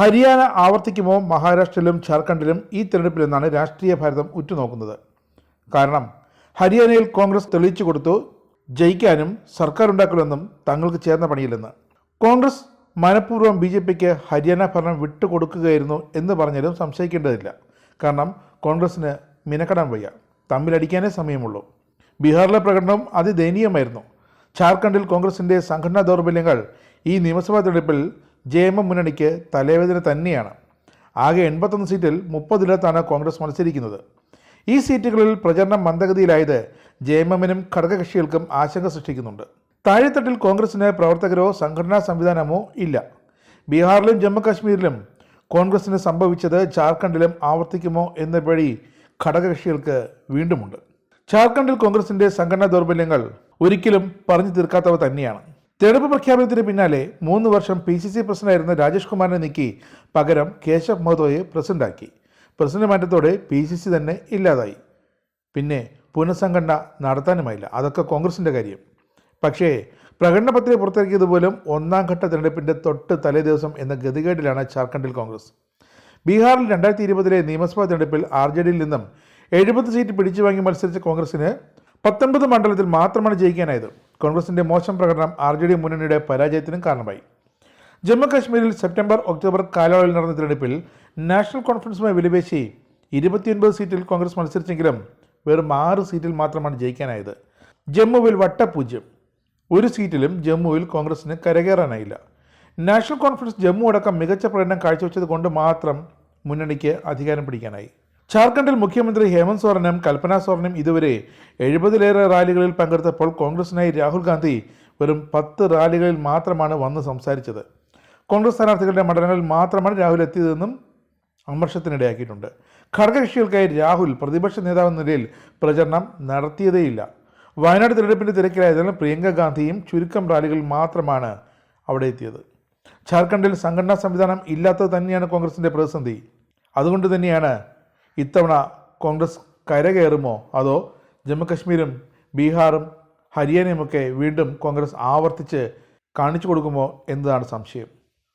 ഹരിയാന ആവർത്തിക്കുമോ മഹാരാഷ്ട്രയിലും ജാർഖണ്ഡിലും ഈ തെരഞ്ഞെടുപ്പിലെന്നാണ് രാഷ്ട്രീയ ഭാരതം ഉറ്റുനോക്കുന്നത്. കാരണം ഹരിയാനയിൽ കോൺഗ്രസ് തെളിയിച്ചു കൊടുത്തു ജയിക്കാനും സർക്കാർ ഉണ്ടാക്കണമെന്നും തങ്ങൾക്ക് ചേർന്ന പണിയില്ലെന്ന്. കോൺഗ്രസ് മനഃപൂർവം ബി ജെ പിക്ക് ഹരിയാന ഭരണം വിട്ടുകൊടുക്കുകയായിരുന്നു എന്ന് പറഞ്ഞാലും സംശയിക്കേണ്ടതില്ല. കാരണം കോൺഗ്രസിന് മിനക്കടാൻ വയ്യ. തമ്മിലടിക്കാനേ സമയമുള്ളൂ. ബീഹാറിലെ പ്രകടനം അതിദയനീയമായിരുന്നു. ജാർഖണ്ഡിൽ കോൺഗ്രസിന്റെ സംഘടനാ ദൗർബല്യങ്ങൾ ഈ നിയമസഭാ തെരഞ്ഞെടുപ്പിൽ ജെ എം എം മുന്നണിക്ക് തലവേദന തന്നെയാണ്. ആകെ എൺപത്തൊന്ന് സീറ്റിൽ മുപ്പതിലത്താണ് കോൺഗ്രസ് മത്സരിക്കുന്നത്. ഈ സീറ്റുകളിൽ പ്രചരണം മന്ദഗതിയിലായത് ജെ എം എമ്മിനും ഘടകകക്ഷികൾക്കും ആശങ്ക സൃഷ്ടിക്കുന്നുണ്ട്. താഴെത്തട്ടിൽ കോൺഗ്രസിന് പ്രവർത്തകരോ സംഘടനാ സംവിധാനമോ ഇല്ല. ബീഹാറിലും ജമ്മുകാശ്മീരിലും കോൺഗ്രസിന് സംഭവിച്ചത് ജാർഖണ്ഡിലും ആവർത്തിക്കുമോ എന്ന വഴി ഘടകകക്ഷികൾക്ക് വീണ്ടുമുണ്ട്. ജാർഖണ്ഡിൽ കോൺഗ്രസിന്റെ സംഘടനാ ദൗർബല്യങ്ങൾ ഒരിക്കലും പറഞ്ഞു തീർക്കാത്തവ തന്നെയാണ്. തെരഞ്ഞെടുപ്പ് പ്രഖ്യാപനത്തിന് പിന്നാലെ മൂന്ന് വർഷം പി സി സി പ്രസിഡന്റായിരുന്ന രാജേഷ് കുമാറിനെ നീക്കി പകരം കേശവ് മഹതോയെ പ്രസിഡന്റാക്കി. പ്രസിഡന്റ് മാറ്റത്തോടെ പി സി സി തന്നെ ഇല്ലാതായി. പിന്നെ പുനഃസംഘടന നടത്താനുമായില്ല. അതൊക്കെ കോൺഗ്രസിന്റെ കാര്യം. പക്ഷേ പ്രകടന പത്രിക പുറത്തിറക്കിയത് പോലും ഒന്നാം ഘട്ട തിരഞ്ഞെടുപ്പിന്റെ തൊട്ട് തലേ ദിവസം എന്ന ഗതികേടിലാണ് ജാർഖണ്ഡിൽ കോൺഗ്രസ്. ബീഹാറിൽ രണ്ടായിരത്തി ഇരുപതിലെ നിയമസഭാ തിരഞ്ഞെടുപ്പിൽ ആർ ജെ ഡിയിൽ നിന്നും എഴുപത് സീറ്റ് പിടിച്ചു വാങ്ങി മത്സരിച്ച കോൺഗ്രസിന് പത്തൊൻപത് മണ്ഡലത്തിൽ മാത്രമാണ് ജയിക്കാനായത്. കോൺഗ്രസിന്റെ മോശം പ്രകടനം ആർ ജെ ഡി മുന്നണിയുടെ പരാജയത്തിനും കാരണമായി. ജമ്മുകാശ്മീരിൽ സെപ്റ്റംബർ ഒക്ടോബർ കാലയളവിൽ നടന്ന തിരഞ്ഞെടുപ്പിൽ നാഷണൽ കോൺഫറൻസുമായി വിലപേശി ഇരുപത്തിയൊൻപത് സീറ്റിൽ കോൺഗ്രസ് മത്സരിച്ചെങ്കിലും വെറും ആറ് സീറ്റിൽ മാത്രമാണ് ജയിക്കാനായത്. ജമ്മുവിൽ വട്ടപൂജ്യം ഒരു സീറ്റിലും ജമ്മുവിൽ കോൺഗ്രസിന് കരകയറാനായില്ല. നാഷണൽ കോൺഫറൻസ് ജമ്മു അടക്കം മികച്ച പ്രകടനം കാഴ്ചവെച്ചത് കൊണ്ട് മാത്രം മുന്നണിക്ക് അധികാരം പിടിക്കാനായി. ജാർഖണ്ഡിൽ മുഖ്യമന്ത്രി ഹേമന്ത് സോറനും കൽപ്പന സോറനും ഇതുവരെ എഴുപതിലേറെ റാലികളിൽ പങ്കെടുത്തപ്പോൾ കോൺഗ്രസിനായി രാഹുൽ ഗാന്ധി വെറും പത്ത് റാലികളിൽ മാത്രമാണ് വന്ന് സംസാരിച്ചത്. കോൺഗ്രസ് സ്ഥാനാർത്ഥികളുടെ മണ്ഡലങ്ങളിൽ മാത്രമാണ് രാഹുൽ എത്തിയതെന്നും അമർഷത്തിനിടയാക്കിയിട്ടുണ്ട് ഘടകകക്ഷികൾക്കായി രാഹുൽ പ്രതിപക്ഷ നേതാവെന്ന നിലയിൽ പ്രചരണം നടത്തിയതേയില്ല. വയനാട് തിരഞ്ഞെടുപ്പിന്റെ തിരക്കിലായതിനാൽ പ്രിയങ്ക ഗാന്ധിയും ചുരുക്കം റാലികളിൽ മാത്രമാണ് അവിടെ എത്തിയത്. ജാർഖണ്ഡിൽ സംഘടനാ സംവിധാനം ഇല്ലാത്തത് തന്നെയാണ് കോൺഗ്രസിന്റെ പ്രതിസന്ധി. അതുകൊണ്ട് തന്നെയാണ് ഇത്തവണ കോൺഗ്രസ് കരകയറുമോ? അതോ ജമ്മുകശ്മീരും ബീഹാറും ഹരിയാനയുമൊക്കെ വീണ്ടും കോൺഗ്രസ് ആവർത്തിച്ച് കാണിച്ചു കൊടുക്കുമോ എന്നതാണ് സംശയം.